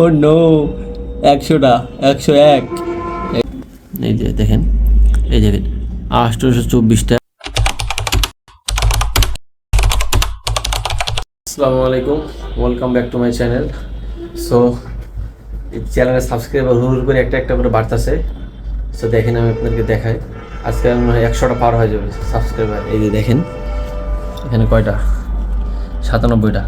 ও no একশোটা একশো এক। এই যে দেখেন এই দেখেন আষ্টশো চব্বিশটা। আসসালামু আলাইকুম welcome back to my channel so এই চ্যানেলের সাবস্ক্রাইবার হুর করে একটা একটা করে বাড়তেছে। সো দেখেন আমি আপনাদেরকে দেখাই। আজকে মনে হয় একশোটা পার হয়ে যাবে সাবস্ক্রাইবার এই যে দেখেন এখানে কয়টা? সাতানব্বইটা।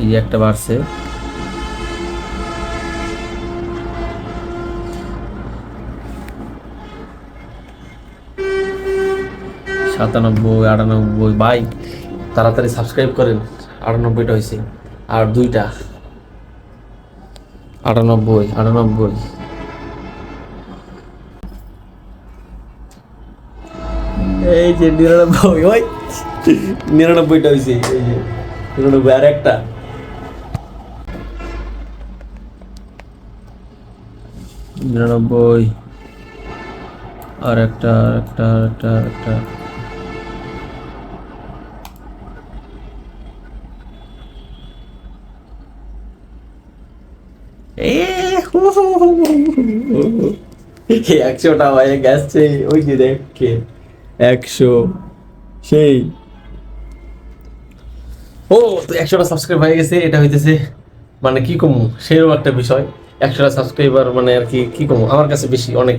এই যে একটা বাড়ছে। সাতানব্বই, আটানব্বই বাই তাড়াতাড়ি সাবস্ক্রাইব করেন। আটানব্বইটা হয়েছে আর দুইটা। আটানব্বই আটানব্বই। এই যে নিরানব্বই, ওই। নিরানব্বইটা হয়েছে এই যে। নিরানব্বই আর একটা নিরানব্বই। আর একটা আর একটা আর একটা আর একটা। একশোটা হয়ে গেছে, ওই যে দেখে। একশো, সেই। ও একশোটা সাবস্ক্রাইব হয়ে গেছে, এটা হইতেছে মানে কি কমু সেরকম একটা বিষয়। একশোটা সাবস্ক্রাইবার মানে আর কি কি কমু আমার কাছে বেশি অনেক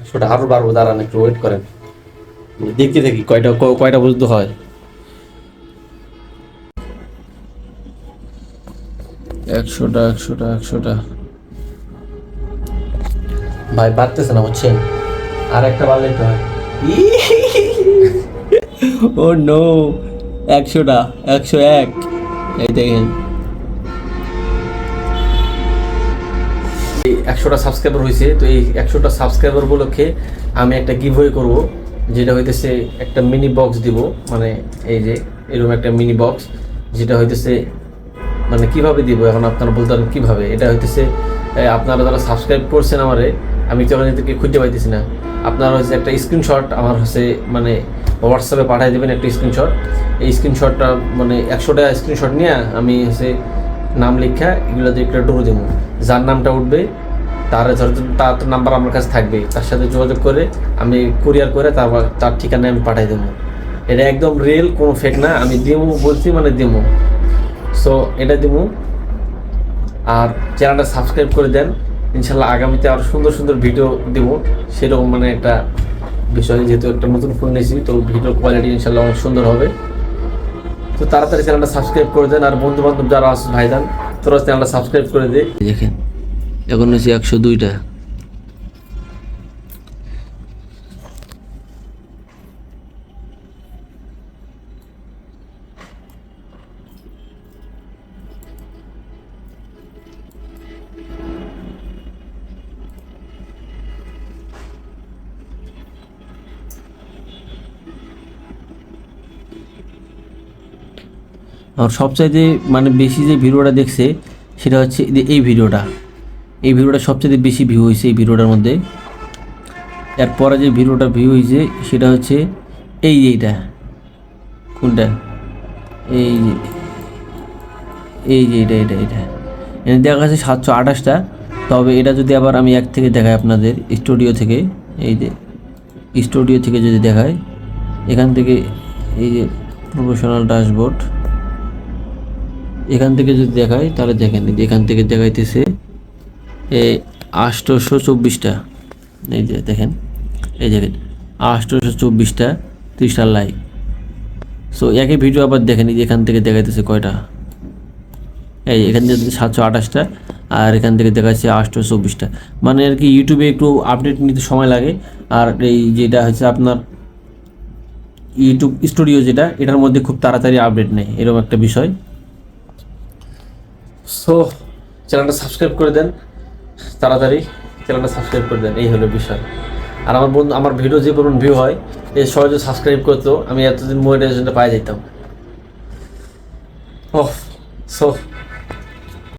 একশোটা আরও বাড়বো দাঁড়ান একটু ওয়েট করেন। দেখতে দেখি কয়টা কয়টা পর্যন্ত হয়। একশোটা একশোটা একশোটা। ভাই বাড়তেছে না বুঝছেন? আর একটা বাড়লেই তো হয়। ও নো একশোটা একশো এক। এই দেখেন। একশোটা সাবস্ক্রাইবার হয়েছে, তো এই একশোটা সাবস্ক্রাইবার উপলক্ষে আমি একটা গিভওয়ে করব, যেটা হইতেছে একটা মিনি বক্স দিব মানে এই যে এরকম একটা মিনি বক্স যেটা হইতেছে মানে কীভাবে দিব, এখন আপনারা বলতে পারেন কীভাবে? এটা হইতেছে আপনারা যারা সাবস্ক্রাইব করছেন আমারে, আমি তখন এদেরকে খুঁজে পাইতেছি না। আপনারা হচ্ছে একটা স্ক্রিনশট আমার হচ্ছে মানে হোয়াটসঅ্যাপে পাঠিয়ে দেবেন একটা স্ক্রিনশট এই স্ক্রিনশটটা মানে একশোটা স্ক্রিনশট নিয়ে আমি হচ্ছে নাম লেখা এগুলো দিয়ে একটা ডোর দেবো। যার নামটা উঠবে তার তার নাম্বার আমার কাছে থাকবে তার সাথে যোগাযোগ করে আমি কুরিয়ার করে তারপর তার ঠিকানায় আমি পাঠিয়ে দেবো। এটা একদম রিয়েল কোনো ফেক না। আমি দেবো বলছি মানে দেবো সো এটা দিব আর চ্যানেলটা সাবস্ক্রাইব করে দেন। ইনশাল্লাহ আগামীতে আরও সুন্দর সুন্দর ভিডিও দেব। সেরকম মানে একটা বিষয়, যেহেতু একটা নতুন ফোন নিয়েছি তো ভিডিও কোয়ালিটি ইনশাল্লাহ অনেক সুন্দর হবে। তো তাড়াতাড়ি চ্যানেলটা সাবস্ক্রাইব করে দেন। আর বন্ধু বান্ধব যারা আছে ভাইদান তোরা চ্যানেলটা সাবস্ক্রাইব করে দে। দেখেন এখন হচ্ছে একশো দুইটা। আর সবচাইতে মানে বেশি যে ভিডিওটা দেখছে, সেটা হচ্ছে এই ভিডিওটা। এই ভিডিওটা সবচেয়ে বেশি ভিউ হয়েছে এই ভিডিওটার মধ্যে। এরপরে যে ভিডিওটা ভিউ হয়েছে, সেটা হচ্ছে এই এইটা। কোনটা? এই যে এই যে এটা এটা এটা এখানে দেখা যাচ্ছে সাতশো আঠাশটা। তবে এটা যদি আবার আমি এক থেকে দেখাই আপনাদের স্টুডিও থেকে, এই যে স্টুডিও থেকে যদি দেখাই, এখান থেকে এই যে প্রফেশনাল ড্যাশবোর্ড এখান থেকে যদি দেখাই, তাহলে দেখেন এখান থেকে দেখাইতেছে এ আষ্টশো চব্বিশটা। এই যে দেখেন, এই দেখেন আষ্টশো চব্বিশটা, ত্রিশটা লাইক। সো একই ভিডিও আবার দেখেন, এই যে এখান থেকে দেখাইতেছে কয়টা। এই এখান থেকে সাতশো আঠাশটা, আর এখান থেকে দেখাচ্ছে আটশো চব্বিশটা। মানে আর কি ইউটিউবে একটু আপডেট নিতে সময় লাগে। আর এই যেটা হচ্ছে আপনার ইউটিউব স্টুডিও যেটা, এটার মধ্যে খুব তাড়াতাড়ি আপডেট নেই এরকম একটা বিষয়। সো চ্যানেলটা সাবস্ক্রাইব করে দেন। তাড়াতাড়ি চ্যানেলটা সাবস্ক্রাইব করে দেন, এই হলো বিষয়। আর আমার বন্ধু, আমার ভিডিও যে পরিমাণ ভিউ হয়, এই সহজে সাবস্ক্রাইব করতো আমি এতদিন মোবাইল পাই যেতাম ওহ সো